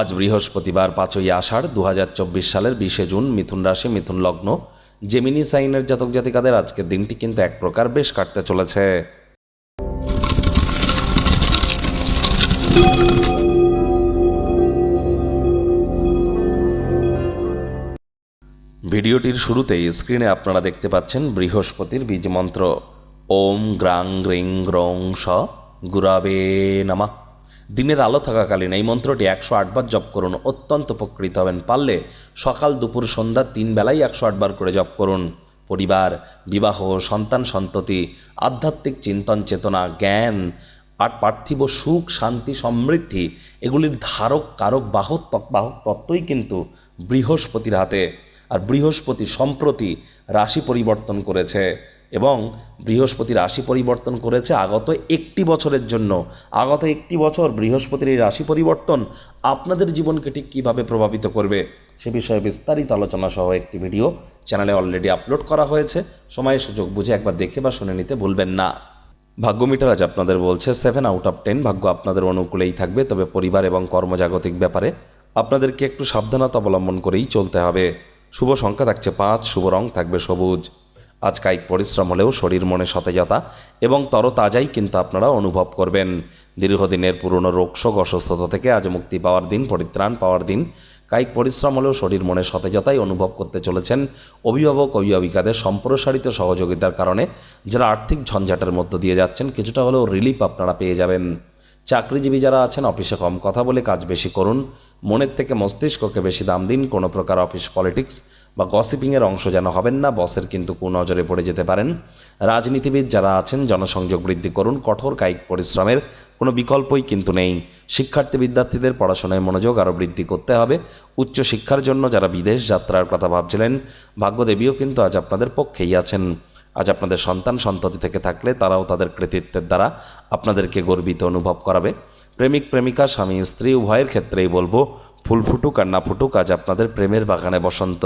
আজ বৃহস্পতিবার পাঁচই আষাঢ় দু হাজার চব্বিশ সালের বিশে জুন মিথুন রাশি, মিথুন লগ্ন। জেমিনি সাইনের জাতক জাতিকাদের আজকের দিনটি কিন্তু এক প্রকার বেশ কাটতে চলেছে। ভিডিওটির শুরুতেই স্ক্রিনে আপনারা দেখতে পাচ্ছেন বৃহস্পতির বীজ মন্ত্র। ওম গ্রাং গ্রিং গ্রং স গুরাবে নামা। দিনের আলো থাকাকালীন এই মন্ত্রটি একশো আটবার জপ করুন, অত্যন্ত উপকৃত হবেন। পারলে সকাল, দুপুর, সন্ধ্যা তিন বেলায় একশো আটবার করে জপ করুন। পরিবার, বিবাহ, সন্তান সন্ততি, আধ্যাত্মিক চিন্তন চেতনা, জ্ঞান, আর পার্থিব সুখ, শান্তি, সমৃদ্ধি, এগুলির ধারক, কারক, বাহক বাহক তত্ত্বই কিন্তু বৃহস্পতির হাতে। আর বৃহস্পতি সম্প্রতি রাশি পরিবর্তন করেছে। এবং বৃহস্পতির রাশি পরিবর্তন করেছে আগত একটি বছরের জন্য। আগত একটি বছর বৃহস্পতির এই রাশি পরিবর্তন আপনাদের জীবনকে ঠিক কীভাবে প্রভাবিত করবে সে বিষয়ে বিস্তারিত আলোচনা সহ একটি ভিডিও চ্যানেলে অলরেডি আপলোড করা হয়েছে। সময়ের সুযোগ বুঝে একবার দেখে বা শুনে নিতে ভুলবেন না। ভাগ্য মিটার আজ আপনাদের বলছে সেভেন আউট অফ টেন ভাগ্য আপনাদের অনুকূলেই থাকবে, তবে পরিবার এবং কর্মজাগতিক ব্যাপারে আপনাদেরকে একটু সাবধানতা অবলম্বন করেই চলতে হবে। শুভ সংখ্যা থাকছে পাঁচ, শুভ রং থাকবে সবুজ। আজ কায়িক পরিশ্রম হলেও শরীর মনে সতেজতা এবং তরতাজাই কিন্তু আপনারা অনুভব করবেন। দীর্ঘদিনের পুরনো রোগশোক অসুস্থতা থেকে আজ মুক্তি পাওয়ার দিন, পরিত্রাণ পাওয়ার দিন। কায়িক পরিশ্রম হলেও শরীর মনে সতেজতাই অনুভব করতে চলেছেন অভিভাবক অভিভাবিকাদের সম্প্রসারিত সহযোগিতার কারণে, যারা আর্থিক ঝঞ্ঝাটের মধ্য দিয়ে যাচ্ছেন, কিছুটা হলেও রিলিফ আপনারা পেয়ে যাবেন। চাকরিজীবী যারা আছেন, অফিসে কম কথা বলে কাজ বেশি করুন। মনের থেকে মস্তিষ্ককে বেশি দাম দিন। কোনো প্রকার অফিস পলিটিক্স বা গসিপিংয়ের অংশ যেন হবেন না বসের কিন্তু কুনজরে পড়ে যেতে পারেন। রাজনীতিবিদ যারা আছেন, জনসংযোগ বৃদ্ধি করুন, কঠোর কায়িক পরিশ্রমের কোনো বিকল্পই কিন্তু নেই। শিক্ষার্থী বিদ্যার্থীদের পড়াশোনায় মনোযোগ আরও বৃদ্ধি করতে হবে। উচ্চ শিক্ষার জন্য যারা বিদেশ যাত্রার কথা ভাবছিলেন, ভাগ্যদেবীও কিন্তু আজ আপনাদের পক্ষেই আছেন। আজ আপনাদের সন্তান সন্ততি থেকে থাকলে তারাও তাদের কৃতিত্বের দ্বারা আপনাদেরকে গর্বিত অনুভব করাবে। প্রেমিক, প্রেমিকা, স্বামী, স্ত্রী, উভয়ের ক্ষেত্রেই বলব, ফুল ফুটুক আর না ফুটুক, আজ আপনাদের প্রেমের বাগানে বসন্ত।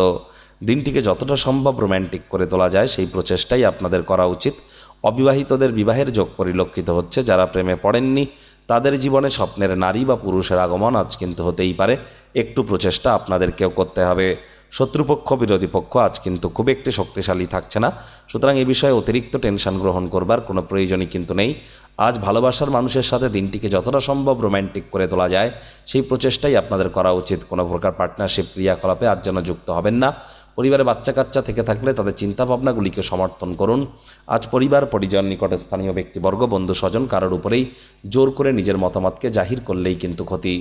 দিনটিকে যতটা সম্ভব রোম্যান্টিক করে তোলা যায়, সেই প্রচেষ্টাই আপনাদের করা উচিত। অবিবাহিতদের বিবাহের যোগ পরিলক্ষিত হচ্ছে, যারা প্রেমে পড়েননি, তাদের জীবনে স্বপ্নের নারী বা পুরুষের আগমন আজ কিন্তু হতেই পারে। একটু প্রচেষ্টা আপনাদেরকেও করতে হবে। শত্রুপক্ষ, বিরোধী পক্ষ আজ কিন্তু খুব একটি শক্তিশালী থাকছে না। সুতরাং এ বিষয়ে অতিরিক্ত টেনশন গ্রহণ করবার কোনো প্রয়োজনই কিন্তু নেই। আজ ভালোবাসার মানুষের সাথে দিনটিকে যতটা সম্ভব রোম্যান্টিক করে তোলা যায়, সেই প্রচেষ্টাই আপনাদের করা উচিত। কোনো প্রকার পার্টনারশিপ ক্রিয়াকলাপে আজ যেন যুক্ত হবেন না। পরিবারে বাচ্চা কাচ্চা থেকে থাকলে তাদের চিন্তাভাবনাগুলিকে সমর্থন করুন। আজ পরিবার, পরিজন নিকটে স্থানীয় ব্যক্তিবর্গ বন্ধু স্বজন কারোর উপরেই জোর করে নিজের মতামতকে জাহির করলেই কিন্তু ক্ষতি।